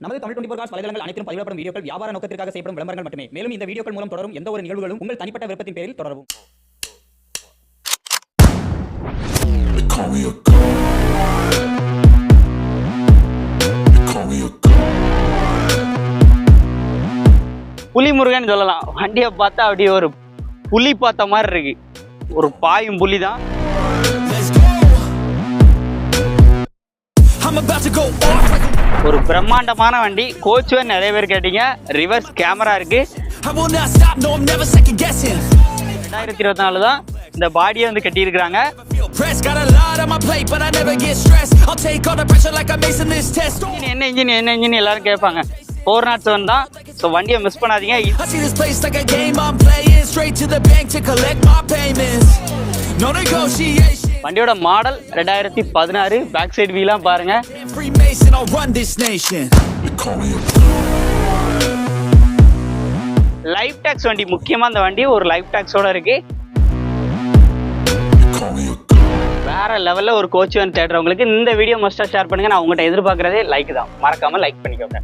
நமது Tamil twenty cos வலைதளங்கள் அனைத்தும் பதிவிடப்படும் வீடியோக்கள் வியாபார நோக்கத்திற்காக செய்யப்படும் விளம்பரங்கள் மட்டுமே மேலும் இந்த வீடியோக்கள் மூலம் தொடரும் எந்த ஒரு நிகழ்வுகளும் உங்கள் தனிப்பட்ட விருப்பத்தின் பேரில் தொடரவும் call me a god. Pulimurugan சொல்லலாம் வண்டியை பார்த்தா அப்படியே ஒரு புலி பார்த்த மாதிரி இருக்கு ஒரு பாயும் புலி தான். I'm about to go off like a ஒரு பிரம்மாண்டமான வண்டி கோச்சுவர் நிறைய பேர் கேட்டீங்க ரிவர்ஸ் கேமரா இருக்கு. ரெண்டாயிரத்தி இருபத்தி நாலு தான் இந்த பாடியை வந்து கட்டியிருக்கிறாங்க என்ன இன்ஜின் என்ன இன்ஜின் எல்லாரும் கேட்பாங்க ஃபோர் நாட் செவன் தான் ஸோ வண்டியை மிஸ் பண்ணாதீங்க. No negotiation. வண்டியோட மாடல் ரெண்டாயிரத்தி பதினாறு பேக் சைடு வீலாம் பாருங்க. லைஃப் டாக்ஸ் வண்டி முக்கியமாக இந்த வண்டி ஒரு லைஃப் டாக்ஸோட இருக்கு. வேற லெவலில் ஒரு கோச் வந்து தேடுறவங்களுக்கு இந்த வீடியோ மஸ்ட்டாக ஷேர் பண்ணுங்க நான் உங்கள்கிட்ட எதிர்பார்க்குறதே லைக் தான் மறக்காம லைக் பண்ணிக்கோங்க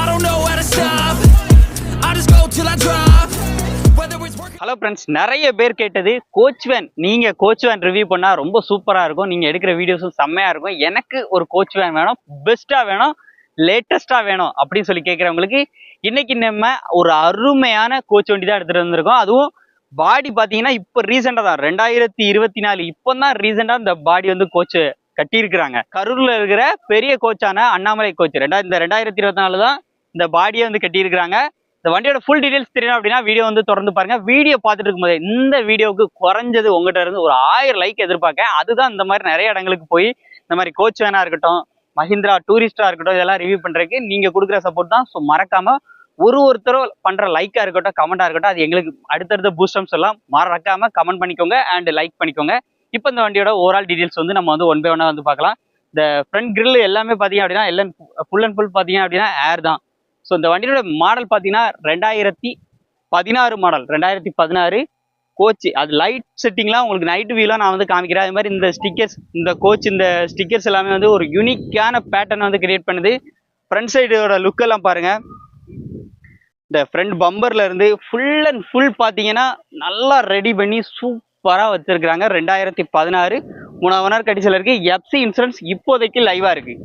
I don't know how to stop. I just go till I drop. Hello friends நிறைய பேர் கேட்டது கோச் வேன் நீங்கள் கோச் வேன் ரிவ்யூ பண்ணால் ரொம்ப சூப்பராக இருக்கும். நீங்கள் எடுக்கிற வீடியோஸும் செம்மையாக இருக்கும். எனக்கு ஒரு கோச் வேன் வேணும் பெஸ்ட்டாக வேணும் லேட்டஸ்ட்டாக வேணும் அப்படின்னு சொல்லி கேட்குறவங்களுக்கு இன்னைக்கு நம்ம ஒரு அருமையான கோச் வண்டி தான் எடுத்துகிட்டு வந்திருக்கோம். அதுவும் பாடி பார்த்தீங்கன்னா இப்போ ரீசெண்டாக தான் ரெண்டாயிரத்தி இருபத்தி நாலு இப்போ தான் ரீசெண்டாக இந்த பாடி வந்து கோச் கட்டியிருக்கிறாங்க. கரூரில் இருக்கிற பெரிய கோச்சான அண்ணாமலை கோச் ரெண்டா இந்த ரெண்டாயிரத்தி இருபத்தி நாலு தான் இந்த பாடியை வந்து கட்டியிருக்கிறாங்க. இந்த வண்டியோட ஃபுல் டீடைல்ஸ் தெரியணும் அப்படின்னா வீடியோ வந்து தொடர்ந்து பாருங்க. வீடியோ பார்த்துட்டு இருக்கும்போது இந்த வீடியோவுக்கு குறைஞ்சது உங்ககிட்ட இருந்து ஒரு ஆயிரம் லைக் எதிர்பார்க்க அதுதான் இந்த மாதிரி நிறைய இடங்களுக்கு போய் இந்த மாதிரி கோச் வேனா இருக்கட்டும் மஹிந்திரா டூரிஸ்டா இருக்கட்டும் இதெல்லாம் ரிவ்யூ பண்றதுக்கு நீங்க கொடுக்குற சப்போர்ட் தான். ஸோ மறக்காம ஒரு ஒருத்தரும் பண்ற லைக்கா இருக்கட்டும் கமெண்டா இருக்கட்டும் அது எங்களுக்கு அடுத்தடுத்த பூஸ்டம்ஸ் எல்லாம் மறக்காம கமெண்ட் பண்ணிக்கோங்க அண்ட் லைக் பண்ணிக்கோங்க. இப்போ இந்த வண்டியோட ஓவரால் டீடைல்ஸ் வந்து நம்ம வந்து ஒன் பை ஒன்னா வந்து பார்க்கலாம். இந்த ஃப்ரண்ட் கிரில் எல்லாமே பார்த்தீங்க அப்படின்னா எல்லாம் ஃபுல் அண்ட் ஃபுல் பார்த்தீங்க அப்படின்னா ஏர் தான். ஸோ இந்த வண்டியோட மாடல் பார்த்தீங்கன்னா ரெண்டாயிரத்தி பதினாறு மாடல் ரெண்டாயிரத்தி பதினாறு கோச் அது லைட் செட்டிங்லாம் உங்களுக்கு நைட் வியூலாம் நான் வந்து காமிக்கிறேன். அது மாதிரி இந்த ஸ்டிக்கர்ஸ் இந்த கோச் இந்த ஸ்டிக்கர்ஸ் எல்லாமே வந்து ஒரு யூனிக்கான பேட்டர்ன் வந்து கிரியேட் பண்ணுது. ஃப்ரண்ட் சைடோட லுக்கெல்லாம் பாருங்கள் இந்த ஃப்ரண்ட் பம்பர்ல இருந்து ஃபுல் அண்ட் ஃபுல் பார்த்தீங்கன்னா நல்லா ரெடி பண்ணி சூப்பராக வச்சிருக்கிறாங்க. ரெண்டாயிரத்தி பதினாறு மூணாவது நேரம் கண்டிஷனில் இருக்கு. எஃப்சி இன்சூரன்ஸ் இப்போதைக்கு லைவாக இருக்குது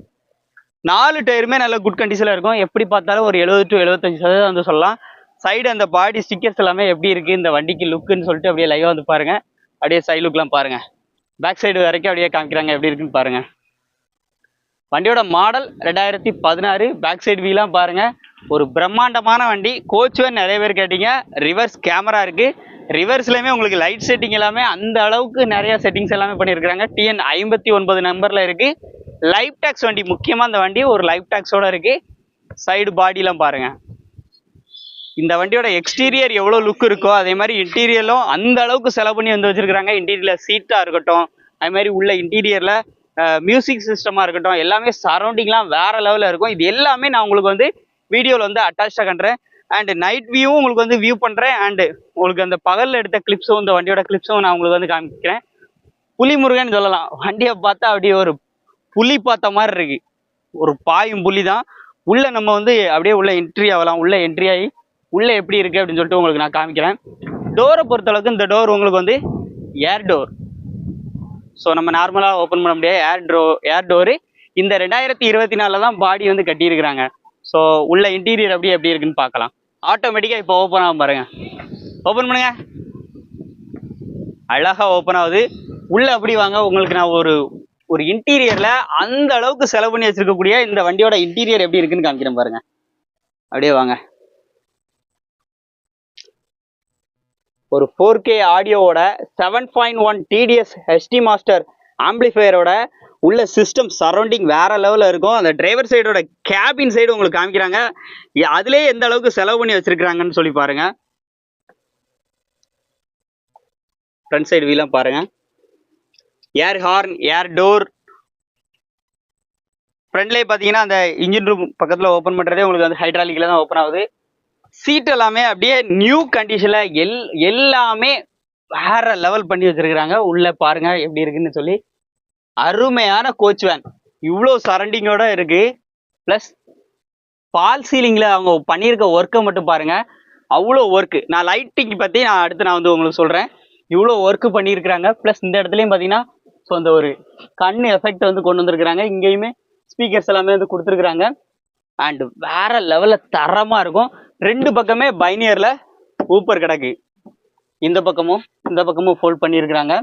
நாலு டயருமே நல்ல குட் கண்டிஷனில் இருக்கும். எப்படி பார்த்தாலும் ஒரு எழுபது டு எழுபத்தஞ்சு சதவீதம் வந்து சொல்லலாம். சைடு அந்த பாடி ஸ்டிக்கர்ஸ் எல்லாமே எப்படி இருக்குது இந்த வண்டிக்கு லுக்குன்னு சொல்லிட்டு அப்படியே லைவாக வந்து பாருங்கள் அப்படியே சைடு லுக்லாம் பாருங்கள் பேக் சைடு வரைக்கும் அப்படியே காமிக்கிறாங்க எப்படி இருக்குன்னு பாருங்கள் வண்டியோட மாடல் ரெண்டாயிரத்தி பதினாறு பேக் சைடு வீலாம் பாருங்கள் ஒரு பிரம்மாண்டமான வண்டி. கோச் நிறைய பேர் கேட்டீங்க. ரிவர்ஸ் கேமரா இருக்குது ரிவர்ஸ்லையுமே உங்களுக்கு லைட் செட்டிங் எல்லாமே அந்த அளவுக்கு நிறைய செட்டிங்ஸ் எல்லாமே பண்ணியிருக்கிறாங்க. டிஎன் ஐம்பத்தி ஒன்பது நம்பரில் இருக்குது லைஃப் டேக்ஸ் வண்டி முக்கியமாக இந்த வண்டி ஒரு லைஃப் டேக்ஸோடு இருக்கு. சைடு பாடிலாம் பாருங்கள் இந்த வண்டியோட எக்ஸ்டீரியர் எவ்வளோ லுக் இருக்கோ அதே மாதிரி இன்டீரியரும் அந்த அளவுக்கு செலவு பண்ணி வந்து வச்சுருக்குறாங்க. இன்டீரியரில் சீட்டாக இருக்கட்டும் அது மாதிரி உள்ள இன்டீரியரில் மியூசிக் சிஸ்டமாக இருக்கட்டும் எல்லாமே சரௌண்டிங்லாம் வேறு லெவலில் இருக்கும். இது எல்லாமே நான் உங்களுக்கு வந்து வீடியோவில் வந்து அட்டாச்சாக கண்டுறேன் அண்ட் நைட் வியூவும் உங்களுக்கு வந்து வியூ பண்ணுறேன் அண்டு உங்களுக்கு அந்த பகலில் எடுத்த கிளிப்ஸும் இந்த வண்டியோட கிளிப்ஸும் நான் உங்களுக்கு வந்து காமிக்கிறேன். புலிமுருகன் சொல்லலாம். வண்டியை பார்த்தா அப்படியே ஒரு புலி பார்த்த மாதிரி இருக்கு. ஒரு பாயும் புலி தான் உள்ள நம்ம வந்து அப்படியே உள்ள என்ட்ரி ஆகலாம். உள்ள என்ட்ரி ஆகி உள்ள எப்படி இருக்கு அப்படின்னு சொல்லிட்டு உங்களுக்கு நான் காமிக்கிறேன். டோரை பொறுத்தளவுக்கு இந்த டோர் உங்களுக்கு வந்து ஏர் டோர் ஸோ நம்ம நார்மலாக ஓப்பன் பண்ண முடியாது. ஏர் டோ ஏர் டோரு இந்த ரெண்டாயிரத்தி இருபத்தி நாலில் தான் பாடி வந்து கட்டியிருக்கிறாங்க. ஸோ உள்ள இன்டீரியர் அப்படி எப்படி இருக்குன்னு பார்க்கலாம். ஆட்டோமேட்டிக்காக இப்போ ஓப்பன் ஆகும் பாருங்க. ஓப்பன் பண்ணுங்க. அழகா ஓப்பன் ஆகுது. உள்ளே அப்படி வாங்க. உங்களுக்கு நான் ஒரு ஒரு இன்டீரியர்ல அந்த அளவுக்கு செலவு பண்ணி வச்சிருக்கக்கூடிய இந்த வண்டியோட இன்டீரியர் எப்படி இருக்குன்னு காமிக்கிறேன் பாருங்க. அப்படியே வாங்க. ஒரு four K ஆடியோவோட seven point one DTS HD master ஆம்பிளிஃபையரோட உள்ள சிஸ்டம் சரௌண்டிங் வேற லெவலில் இருக்கும். அந்த டிரைவர் சைடோட கேபின் சைடு உங்களுக்கு காமிக்கிறாங்க. அதுலேயே எந்த அளவுக்கு செலவு பண்ணி வச்சிருக்கிறாங்கன்னு சொல்லி பாருங்க. ஃப்ரண்ட் சைடு வீலாம் பாருங்கள் ஏர் ஹார்ன் ஏர் டோர். ஃப்ரண்ட்லேயே பார்த்தீங்கன்னா அந்த இன்ஜின் ரூம் பக்கத்தில் ஓப்பன் பண்ணுறதே உங்களுக்கு வந்து ஹைட்ராலிக்கில் தான் ஓப்பன் ஆகுது. சீட் எல்லாமே அப்படியே நியூ கண்டிஷனில் எல் எல்லாமே வேற லெவல் பண்ணி வச்சிருக்கிறாங்க. உள்ளே பாருங்க எப்படி இருக்குன்னு சொல்லி. அருமையான கோச் வேன் இவ்வளோ சரண்டிங்கோட இருக்கு. ப்ளஸ் பால் சீலிங்கில் அவங்க பண்ணியிருக்க ஒர்க்கை மட்டும் பாருங்க. அவ்வளோ ஒர்க்கு நான் லைட்டிங் பற்றி நான் அடுத்து நான் வந்து உங்களுக்கு சொல்கிறேன் இவ்வளோ ஒர்க்கு பண்ணியிருக்கிறாங்க. ப்ளஸ் இந்த இடத்துலையும் பார்த்தீங்கன்னா ஸோ அந்த ஒரு கண் எஃபெக்ட் வந்து கொண்டு வந்திருக்கிறாங்க. இங்கேயுமே ஸ்பீக்கர்ஸ் எல்லாமே வந்து கொடுத்துருக்குறாங்க. அண்ட் வேற லெவலில் தரமாக இருக்கும். ரெண்டு பக்கமே பைனியரில் ஊப்பர் கிடக்கு. இந்த பக்கமும் இந்த பக்கமும் ஃபோல்ட் பண்ணியிருக்கிறாங்க.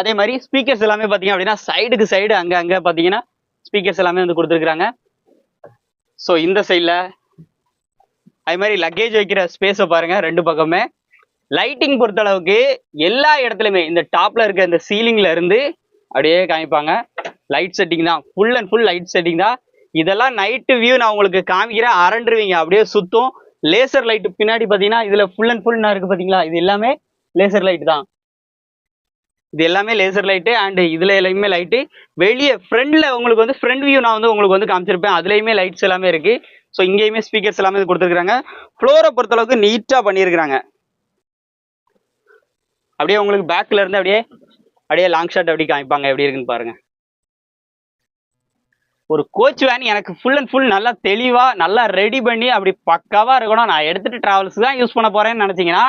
அதே மாதிரி ஸ்பீக்கர்ஸ் எல்லாமே பார்த்தீங்க அப்படின்னா சைடுக்கு சைடு அங்கே அங்கே பார்த்தீங்கன்னா ஸ்பீக்கர்ஸ் எல்லாமே வந்து கொடுத்துருக்குறாங்க. ஸோ இந்த சைடில் அதே மாதிரி லக்கேஜ் வைக்கிற ஸ்பேஸை பாருங்கள் ரெண்டு பக்கமே. லைட்டிங் பொறுத்த அளவுக்கு எல்லா இடத்துலையுமே இந்த டாப்பில் இருக்க இந்த சீலிங்ல இருந்து அப்படியே காமிப்பாங்க. லைட் செட்டிங் தான். Full and full light setting தான். இதெல்லாம் நைட்டு வியூ நான் உங்களுக்கு காமிக்கிறேன். அரண்டுருவீங்க. அப்படியே சுத்தும். லேசர் லைட் பின்னாடி பார்த்தீங்கன்னா இதில் ஃபுல் அண்ட் ஃபுல் இருக்கு பார்த்தீங்களா? இது எல்லாமே லேசர் லைட் தான். இது எல்லாமே லேசர் லைட்டு அண்ட் இதில் எல்லாமே லைட்டு வெளியே ஃப்ரண்டில் உங்களுக்கு வந்து ஃப்ரண்ட் வியூ நான் வந்து உங்களுக்கு வந்து காமிச்சிருப்பேன். அதுலேயுமே லைட்ஸ் எல்லாமே இருக்குது ஸோ இங்கேயுமே ஸ்பீக்கர்ஸ் எல்லாமே இது கொடுத்துருக்காங்க ஃப்ளோரை பொறுத்தளவுக்கு நீட்டாக பண்ணியிருக்கிறாங்க. அப்படியே உங்களுக்கு பேக்கில் இருந்து அப்படியே அப்படியே லாங் ஷாட் அப்படி காமிப்பாங்க. எப்படி இருக்குன்னு பாருங்க. ஒரு கோச் வேன் எனக்கு ஃபுல் அண்ட் ஃபுல் நல்லா தெளிவாக நல்லா ரெடி பண்ணி அப்படி பக்காவாக இருக்கணும். நான் எடுத்துகிட்டு ட்ராவல்ஸ் தான் யூஸ் பண்ண போகிறேன்னு நினச்சிங்கன்னா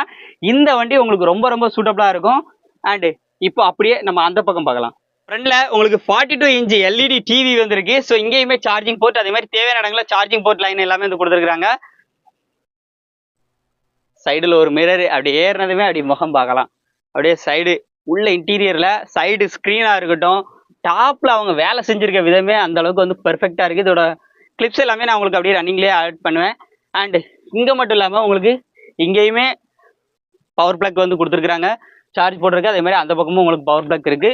இந்த வண்டி உங்களுக்கு ரொம்ப ரொம்ப சூட்டபுளாக இருக்கும். அண்டு இப்போ அப்படியே நம்ம அந்த பக்கம் பார்க்கலாம். ஃப்ரண்ட்ல உங்களுக்கு forty two inch LED TV வந்திருக்கு. ஸோ இங்கேயுமே சார்ஜிங் போர்ட் அதே மாதிரி தேவையான இடங்களில் சார்ஜிங் போர்ட் லைன் எல்லாமே வந்து கொடுத்துருக்காங்க சைடில் ஒரு மிரர் அப்படி ஏறினதுமே அப்படி முகம் பார்க்கலாம். அப்படியே சைடு உள்ள இன்டீரியர்ல சைடு ஸ்க்ரீனா இருக்கட்டும் டாப்ல அவங்க வேலை செஞ்சிருக்க விதமே அந்த அளவுக்கு வந்து பெர்ஃபெக்டா இருக்கு. இதோட கிளிப்ஸ் எல்லாமே நான் உங்களுக்கு அப்படியே ரன்னிங்லேயே ஆட் பண்ணுவேன். அண்ட் இங்க மட்டும் இல்லாம உங்களுக்கு இங்கேயுமே பவர் பிளக் வந்து கொடுத்துருக்காங்க சார்ஜ் போட்டிருக்கு. அதே மாதிரி அந்த பக்கமும் உங்களுக்கு பவர் பிளக் இருக்கு.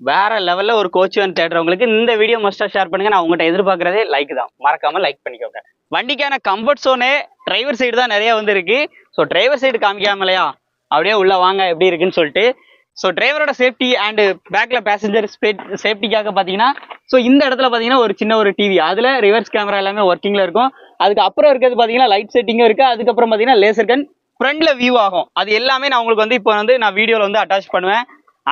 வேற லெவல்ல ஒரு கோச் வந்து தேடுறவங்களுக்கு இந்த வீடியோ மஸ்டா ஷேர் பண்ணுங்க. நான் உங்கள்கிட்ட எதிர்பார்க்கறதே லைக் தான். மறக்காம லைக் பண்ணிக்கோங்க. வண்டிக்கான கம்ஃபர்ட் சோனே டிரைவர் சைடு தான் நிறைய வந்து இருக்கு. ஸோ டிரைவர் சைடு காமிக்காமலையா? அப்படியே உள்ளே வாங்க எப்படி இருக்குன்னு சொல்லிட்டு. ஸோ டிரைவரோட சேஃப்டி அண்டு பேக்கில் பேசஞ்சர் சேஃப்டிக்காக பார்த்தீங்கன்னா ஸோ இந்த இடத்துல பார்த்தீங்கன்னா ஒரு சின்ன ஒரு டிவி அதில் ரிவர்ஸ் கேமரா எல்லாமே ஒர்க்கிங்கில் இருக்கும். அதுக்கு அப்புறம் இருக்கிறது பார்த்தீங்கன்னா லைட் செட்டிங்கும் இருக்குது அதுக்கப்புறம் பார்த்தீங்கன்னா லேசர் கன் ஃப்ரண்டில் வியூ ஆகும். அது எல்லாமே நான் உங்களுக்கு வந்து இப்போ வந்து நான் வீடியோவில் வந்து அட்டாச் பண்ணுவேன்.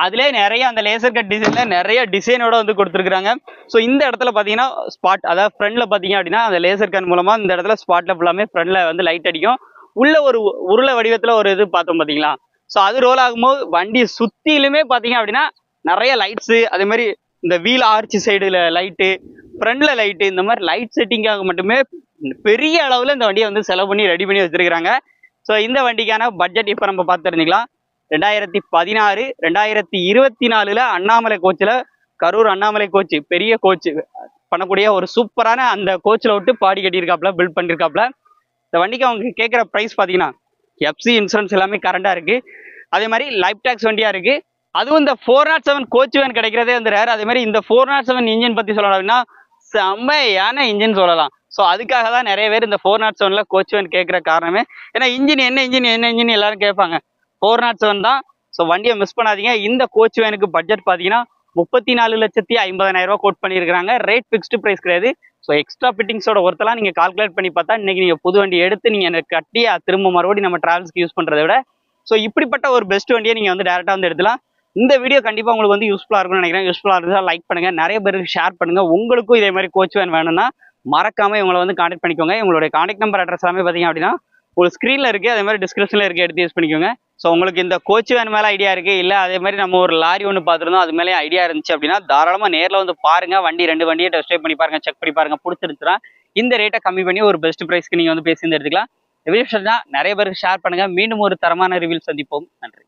அதுலேயே நிறைய அந்த லேசர் கட் டிசைனில் நிறைய டிசைனோட வந்து கொடுத்துருக்காங்க ஸோ இந்த இடத்துல பார்த்தீங்கன்னா ஸ்பாட் அதாவது ஃப்ரண்டில் பார்த்தீங்க அப்படின்னா அந்த லேசர் கன் மூலமாக இந்த இடத்துல ஸ்பாட்டில் ஃபுல்லாமே ஃப்ரண்டில் வந்து லைட் அடிக்கும். உள்ள ஒரு உருளை வடிவத்தில் ஒரு இது பார்த்தோம் பார்த்தீங்களா ஸோ அது ரோல் ஆகும்போது வண்டி சுற்றிலுமே பார்த்தீங்க அப்படின்னா நிறைய லைட்ஸு அதே மாதிரி இந்த வீல் ஆர்ச் சைடில் லைட்டு ஃப்ரண்டில் லைட்டு இந்த மாதிரி லைட் செட்டிங்காக மட்டுமே பெரிய அளவில் இந்த வண்டியை வந்து செலவு பண்ணி ரெடி பண்ணி வச்சுருக்கிறாங்க. ஸோ இந்த வண்டிக்கான பட்ஜெட் இப்போ நம்ம பார்த்து ரெண்டாயிரத்தி பதினாறு ரெண்டாயிரத்தி இருபத்தி நாலுல அண்ணாமலை கோச்சில் கரூர் அண்ணாமலை கோச்சு பெரிய கோச்சு பண்ணக்கூடிய ஒரு சூப்பரான அந்த கோச்சில் விட்டு பாடி கட்டியிருக்காப்புல பில்ட் பண்ணியிருக்காப்புல. இந்த வண்டிக்கு அவங்க கேட்குற ப்ரைஸ் பார்த்தீங்கன்னா எஃப்சி இன்சூரன்ஸ் எல்லாமே கரண்டாக இருக்குது அதே மாதிரி லைஃப் டேக்ஸ் வண்டியாக இருக்குது அதுவும் இந்த four nought seven coach van கிடைக்கிறதே வந்து ரேர் அதே மாதிரி இந்த ஃபோர் நாட் செவன் இன்ஜின் பற்றி சொல்லணும் அப்படின்னா செம்மையான இன்ஜின் சொல்லலாம். ஸோ அதுக்காக தான் நிறைய பேர் இந்த ஃபோர் நாட் செவனில் கோச் வேன் கேட்குற காரணமே. ஏன்னா இன்ஜின் என்ன இன்ஜின் என்ன இன்ஜின் எல்லாரும் கேட்பாங்க. ஃபோர் நாட் செவன் தான். ஸோ வண்டியை மிஸ் பண்ணாதீங்க. இந்த கோச் வேனுக்கு பட்ஜெட் பார்த்தீங்கன்னா முப்பத்தி நாலு லட்சத்தி ஐம்பதாயிரம் ரூபா கோட் பண்ணியிருக்காங்க ரேட் ஃபிக்ஸ்டு ப்ரைஸ் கிடையாது. ஸோ எக்ஸ்ட்ரா ஃபிட்டிங்ஸோட ஒருத்தலாம் நீங்கள் கால்குலேட் பண்ணி பார்த்தா இன்னைக்கு நீங்கள் புது வண்டி எடுத்து நீங்கள் எனக்கு கட்டி திரும்ப மறுபடியும் நம்ம ட்ராவல்ஸ்க்கு யூஸ் பண்ணுறதை விட ஸோ இப்படிப்பட்ட ஒரு பெஸ்ட் வண்டியை நீங்கள் வந்து டேரெக்டாக வந்து எடுத்துலாம். இந்த வீடியோ கண்டிப்பாக உங்களுக்கு வந்து யூஸ்ஃபுல்லாக இருக்கும்னு நினைக்கிறேன். யூஸ்ஃபுல்லாக இருந்தால் லைக் பண்ணுங்க. நிறைய பேருக்கு ஷேர் பண்ணுங்க. உங்களுக்கும் இதே மாதிரி கோச் வேன் வேணும்னா மறக்காம இவங்களை வந்து காண்டாக்ட் பண்ணிக்கோங்க. உங்களுடைய காண்டாக்ட் நம்பர் அட்ரஸ் எல்லாமே பார்த்தீங்க அப்படின்னா உங்களுக்கு ஸ்க்ரீனில் இருக்கு அதே மாதிரி டிஸ்கிரிப்ஷனில் இருக்குது எடுத்து யூஸ் பண்ணிக்கோங்க. ஸோ உங்களுக்கு இந்த கோச் வேன் மேலே ஐடியா இருக்கு இல்லை அதே மாதிரி நம்ம ஒரு லாரி ஒன்று பார்த்துருந்தோம் அது மேலே ஐடியா இருந்துச்சு அப்படின்னா தாராளமாக நேரில் வந்து பாருங்க வண்டி ரெண்டு வண்டியை டெஸ்ட் ட்ரைவ் பண்ணி பாருங்க செக் பண்ணி பாருங்க பிடிச்சிருந்துச்சுன்னா இந்த ரேட்டை கம்மி பண்ணி ஒரு பெஸ்ட் ப்ரைஸ்க்கு நீங்கள் வந்து பேசி எடுத்துக்கலாம் ரிவ்யூஸ் நிறைய பேருக்கு ஷேர் பண்ணுங்க. மீண்டும் ஒரு தரமான ரிவ்யூ சந்திப்போம். நன்றி.